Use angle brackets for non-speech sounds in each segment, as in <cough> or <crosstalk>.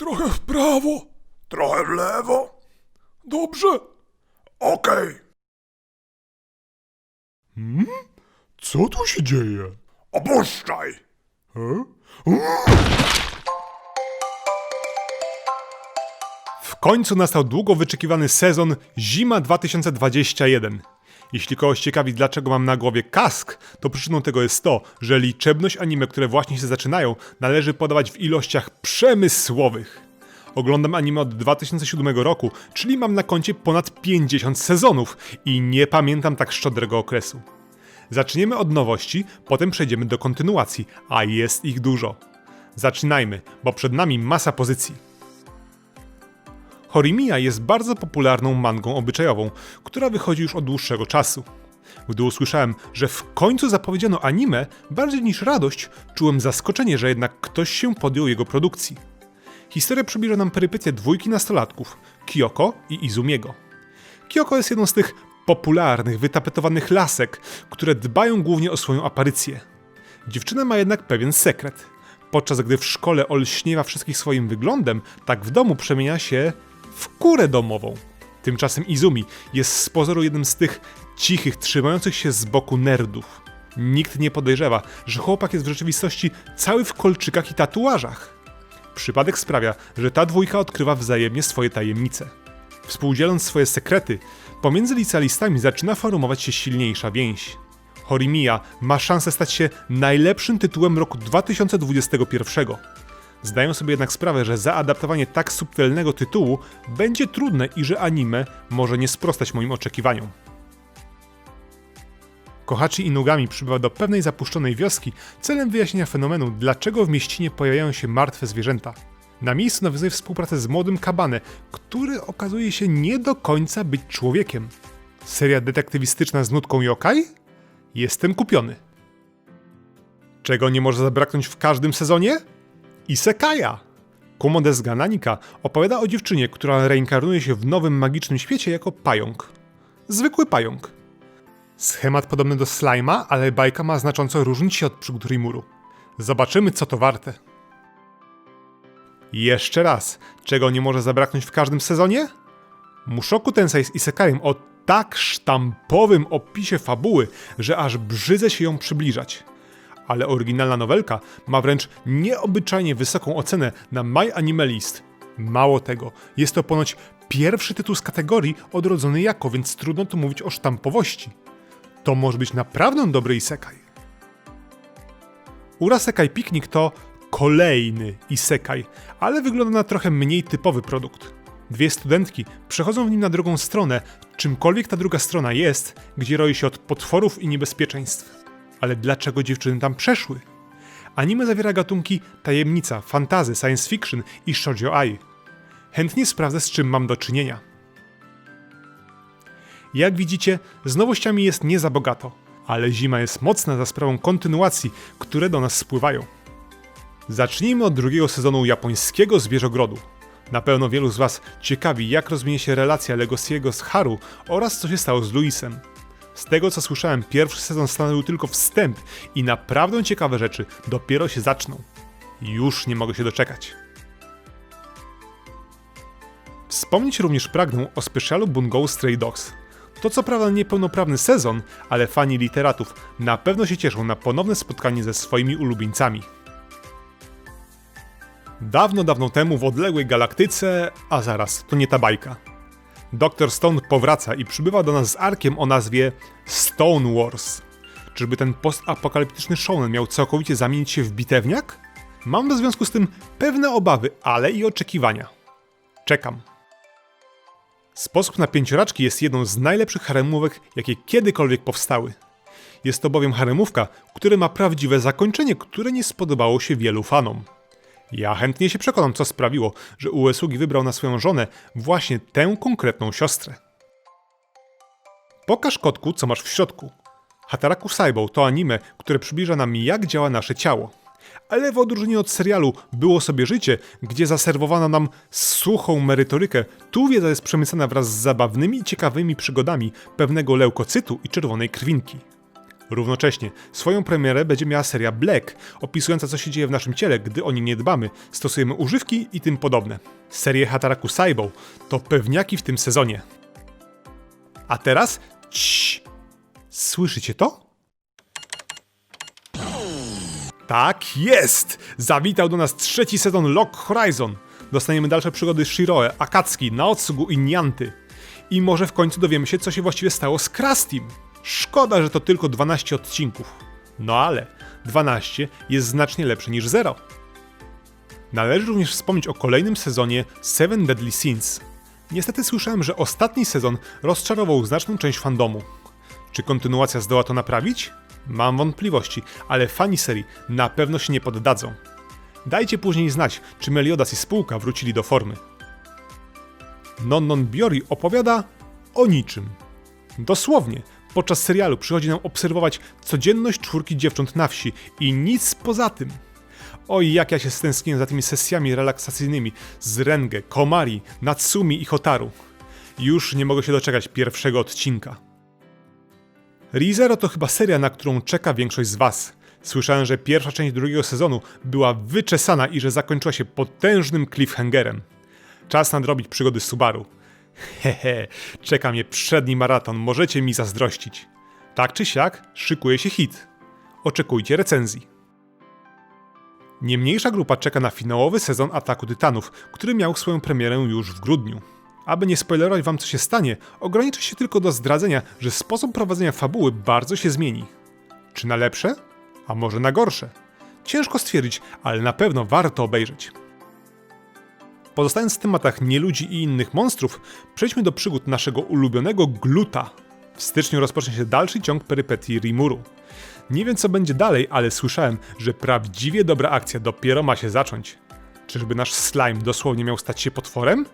Trochę w prawo, trochę w lewo. Dobrze. Okej. Hmm? Co tu się dzieje? Opuszczaj. E? W końcu nastał długo wyczekiwany sezon Zima 2021. Jeśli kogoś ciekawi, dlaczego mam na głowie kask, to przyczyną tego jest to, że liczebność anime, które właśnie się zaczynają, należy podawać w ilościach przemysłowych. Oglądam anime od 2007 roku, czyli mam na koncie ponad 50 sezonów i nie pamiętam tak szczodrego okresu. Zaczniemy od nowości, potem przejdziemy do kontynuacji, a jest ich dużo. Zaczynajmy, bo przed nami masa pozycji. Horimiya jest bardzo popularną mangą obyczajową, która wychodzi już od dłuższego czasu. Gdy usłyszałem, że w końcu zapowiedziano anime, bardziej niż radość, czułem zaskoczenie, że jednak ktoś się podjął jego produkcji. Historia przybliża nam perypetie dwójki nastolatków, Kyoko i Izumiego. Kyoko jest jedną z tych popularnych, wytapetowanych lasek, które dbają głównie o swoją aparycję. Dziewczyna ma jednak pewien sekret. Podczas gdy w szkole olśniewa wszystkich swoim wyglądem, tak w domu przemienia się w kurę domową. Tymczasem Izumi jest z pozoru jednym z tych cichych, trzymających się z boku nerdów. Nikt nie podejrzewa, że chłopak jest w rzeczywistości cały w kolczykach i tatuażach. Przypadek sprawia, że ta dwójka odkrywa wzajemnie swoje tajemnice. Współdzieląc swoje sekrety, pomiędzy licealistami zaczyna formować się silniejsza więź. Horimiya ma szansę stać się najlepszym tytułem roku 2021. Zdają sobie jednak sprawę, że zaadaptowanie tak subtelnego tytułu będzie trudne i że anime może nie sprostać moim oczekiwaniom. Kohachi Inugami przybywa do pewnej zapuszczonej wioski celem wyjaśnienia fenomenu, dlaczego w mieścinie pojawiają się martwe zwierzęta. Na miejscu nawiązuje współpracę z młodym Kabane, który okazuje się nie do końca być człowiekiem. Seria detektywistyczna z nutką yokai? Jestem kupiony. Czego nie może zabraknąć w każdym sezonie? Isekaja! Kumo Desgananika opowiada o dziewczynie, która reinkarnuje się w nowym magicznym świecie jako pająk. Zwykły pająk. Schemat podobny do slajma, ale bajka ma znacząco różnić się od przygód Rimuru. Zobaczymy, co to warte. Jeszcze raz, czego nie może zabraknąć w każdym sezonie? Mushoku Tensei z Isekajem o tak sztampowym opisie fabuły, że aż brzydzę się ją przybliżać. Ale oryginalna nowelka ma wręcz nieobyczajnie wysoką ocenę na My Anime List. Mało tego, jest to ponoć pierwszy tytuł z kategorii odrodzony jako, więc trudno tu mówić o sztampowości. To może być naprawdę dobry isekaj. Urasekaj Piknik to kolejny isekaj, ale wygląda na trochę mniej typowy produkt. Dwie studentki przechodzą w nim na drugą stronę, czymkolwiek ta druga strona jest, gdzie roi się od potworów i niebezpieczeństw. Ale dlaczego dziewczyny tam przeszły? Anime zawiera gatunki tajemnica, fantazy, science fiction i shoujo ai. Chętnie sprawdzę z czym mam do czynienia. Jak widzicie, z nowościami jest nie za bogato, ale zima jest mocna za sprawą kontynuacji, które do nas spływają. Zacznijmy od drugiego sezonu japońskiego Zwierzogrodu. Na pewno wielu z Was ciekawi, jak rozwinie się relacja Legosiego z Haru oraz co się stało z Luisem. Z tego co słyszałem, pierwszy sezon stanowił tylko wstęp i naprawdę ciekawe rzeczy dopiero się zaczną. Już nie mogę się doczekać. Wspomnieć również pragnę o specjalu Bungo Stray Dogs. To co prawda niepełnoprawny sezon, ale fani literatów na pewno się cieszą na ponowne spotkanie ze swoimi ulubieńcami. Dawno, dawno temu w odległej galaktyce, a zaraz, to nie ta bajka. Dr. Stone powraca i przybywa do nas z arkiem o nazwie Stone Wars. Czyżby ten postapokaliptyczny shonen miał całkowicie zamienić się w bitewniak? Mam w związku z tym pewne obawy, ale i oczekiwania. Czekam. Sposób na pięcioraczki jest jedną z najlepszych haremówek, jakie kiedykolwiek powstały. Jest to bowiem haremówka, która ma prawdziwe zakończenie, które nie spodobało się wielu fanom. Ja chętnie się przekonam, co sprawiło, że Uesugi wybrał na swoją żonę właśnie tę konkretną siostrę. Pokaż kotku, co masz w środku. Hataraku Saibou to anime, które przybliża nam jak działa nasze ciało. Ale w odróżnieniu od serialu Było sobie życie, gdzie zaserwowano nam suchą merytorykę, tu wiedza jest przemycana wraz z zabawnymi i ciekawymi przygodami pewnego leukocytu i czerwonej krwinki. Równocześnie swoją premierę będzie miała seria Black, opisująca co się dzieje w naszym ciele, gdy o nie nie dbamy, stosujemy używki i tym podobne. Serię Hataraku Saibou to pewniaki w tym sezonie. A teraz Cii. Słyszycie to? Tak jest! Zawitał do nas trzeci sezon Lock Horizon. Dostaniemy dalsze przygody Shiroe, Akatsuki, Naotsugu i Nianty. I może w końcu dowiemy się, co się właściwie stało z Krastim. Szkoda, że to tylko 12 odcinków. No ale 12 jest znacznie lepsze niż 0. Należy również wspomnieć o kolejnym sezonie Seven Deadly Sins. Niestety słyszałem, że ostatni sezon rozczarował znaczną część fandomu. Czy kontynuacja zdoła to naprawić? Mam wątpliwości, ale fani serii na pewno się nie poddadzą. Dajcie później znać, czy Meliodas i spółka wrócili do formy. Non Non Biori opowiada o niczym. Dosłownie, podczas serialu przychodzi nam obserwować codzienność czwórki dziewcząt na wsi i nic poza tym. Oj, jak ja się stęskniłem za tymi sesjami relaksacyjnymi z Renge, Komari, Natsumi i Hotaru. Już nie mogę się doczekać pierwszego odcinka. ReZero to chyba seria, na którą czeka większość z Was. Słyszałem, że pierwsza część drugiego sezonu była wyczesana i że zakończyła się potężnym cliffhangerem. Czas nadrobić przygody Subaru. <laughs> Hehe, czeka mnie przedni maraton, możecie mi zazdrościć. Tak czy siak, szykuje się hit. Oczekujcie recenzji. Niemniejsza grupa czeka na finałowy sezon Ataku Tytanów, który miał swoją premierę już w grudniu. Aby nie spoilerować wam co się stanie, ograniczę się tylko do zdradzenia, że sposób prowadzenia fabuły bardzo się zmieni. Czy na lepsze? A może na gorsze? Ciężko stwierdzić, ale na pewno warto obejrzeć. Pozostając w tematach nieludzi i innych monstrów, przejdźmy do przygód naszego ulubionego Gluta. W styczniu rozpocznie się dalszy ciąg perypetii Rimuru. Nie wiem co będzie dalej, ale słyszałem, że prawdziwie dobra akcja dopiero ma się zacząć. Czyżby nasz slime dosłownie miał stać się potworem?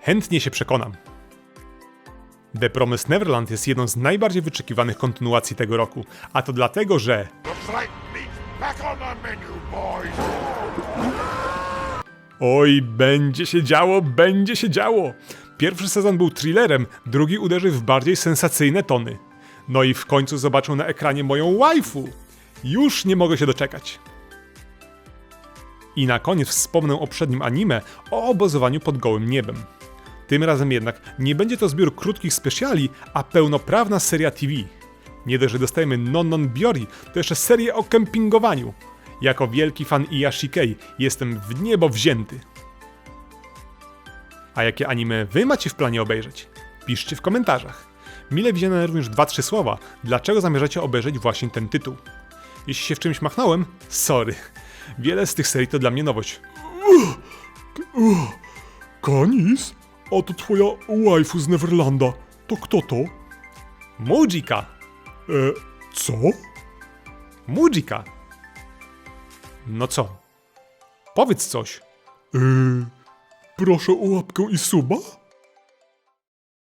Chętnie się przekonam. The Promised Neverland jest jedną z najbardziej wyczekiwanych kontynuacji tego roku, a to dlatego, że Oj, będzie się działo, będzie się działo. Pierwszy sezon był thrillerem, drugi uderzy w bardziej sensacyjne tony. No i w końcu zobaczą na ekranie moją waifu. Już nie mogę się doczekać. I na koniec wspomnę o przednim anime o obozowaniu pod gołym niebem. Tym razem jednak nie będzie to zbiór krótkich specjali, a pełnoprawna seria TV. Nie dość, że dostajemy Non Non Biori, to jeszcze serię o kempingowaniu. Jako wielki fan Iyashikei jestem w niebo wzięty. A jakie anime wy macie w planie obejrzeć? Piszcie w komentarzach. Mile widziane również 2-3 słowa, dlaczego zamierzacie obejrzeć właśnie ten tytuł. Jeśli się w czymś machnąłem, sorry. Wiele z tych serii to dla mnie nowość. Kanis? A to twoja waifu z Neverlanda. To kto to? Mujika. E, co? Mujika. No co? Powiedz coś. Yy, proszę o łapkę i suba?